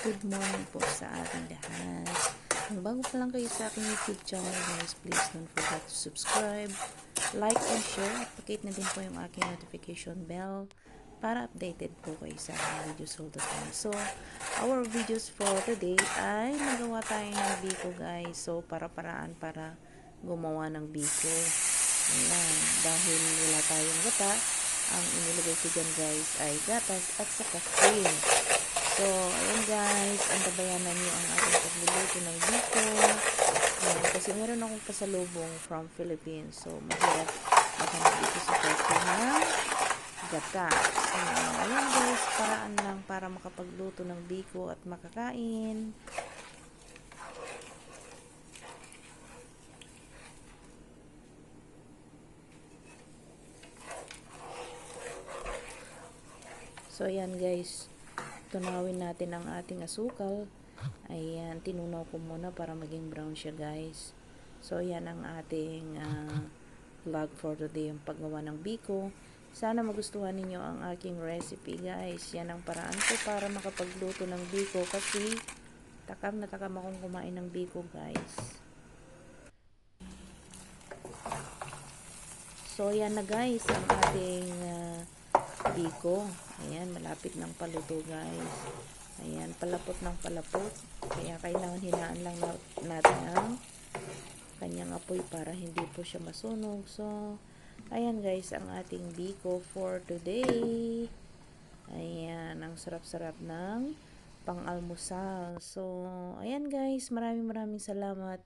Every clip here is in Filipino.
Good morning po sa ating lahat. Kung bago pa lang kayo sa aking YouTube channel, guys, please don't forget to subscribe, like, and share. At pakit na din po yung aking notification bell para updated po kayo sa aking videos all the time. So, our videos for today ay nagawa tayo ng biko, guys. So, para-paraan para gumawa ng biko. Ayan. Dahil wala tayong gata, ang inilagay ko dyan, guys, ay gatas at saka cream. So, ayun guys, antabayanan nyo ang ating pagluluto ng biko. Ayan, kasi meron akong pasalubong from Philippines. So, mahirap maghanap dito sa Turkey ng gata. So, ayan guys, paraan lang para makapagluto ng biko at makakain. So, ayan guys, tunawin natin ang ating asukal. Ayan, tinunaw ko muna para maging brown siya guys. So, yan ang ating ah, vlog for today, yung paggawa ng biko. Sana magustuhan ninyo ang aking recipe guys. Yan ang paraan ko para makapagluto ng biko kasi takam na takam akong kumain ng biko guys. So, yan na guys ang ating ah, biko. Ayan, malapit ng paluto guys. Ayan, palapot ng palapot. Kaya kailangan hinaan lang na- natin ang kanyang apoy para hindi po siya masunog. So, ayan guys, ang ating biko for today. Ayan, ang sarap-sarap ng pang-almusal. So, ayan guys, maraming maraming salamat.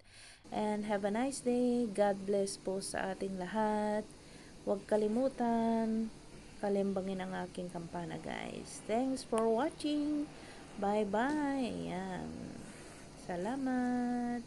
And have a nice day. God bless po sa ating lahat. Huwag kalimutan, kalimbangin ang aking kampana guys. Thanks for watching. Bye-bye. Ayan. Salamat.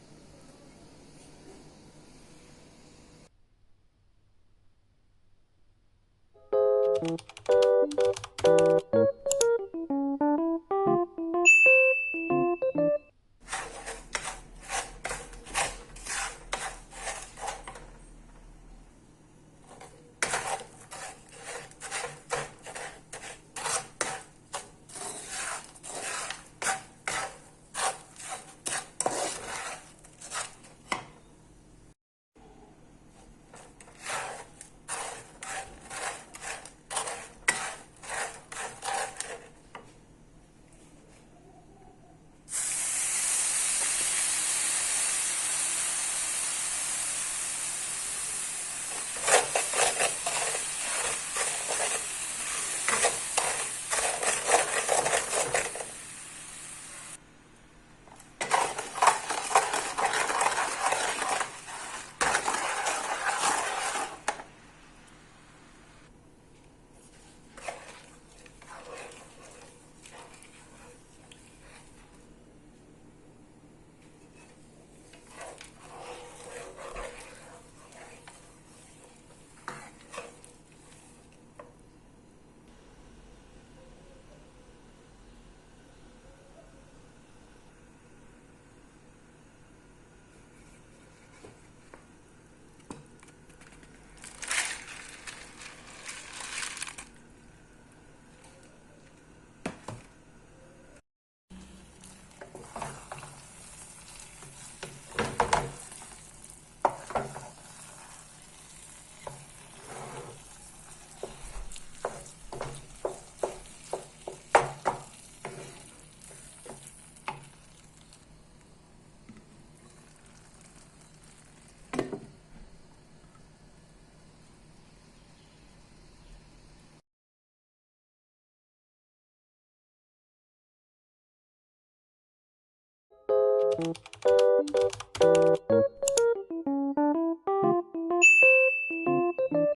Thank you.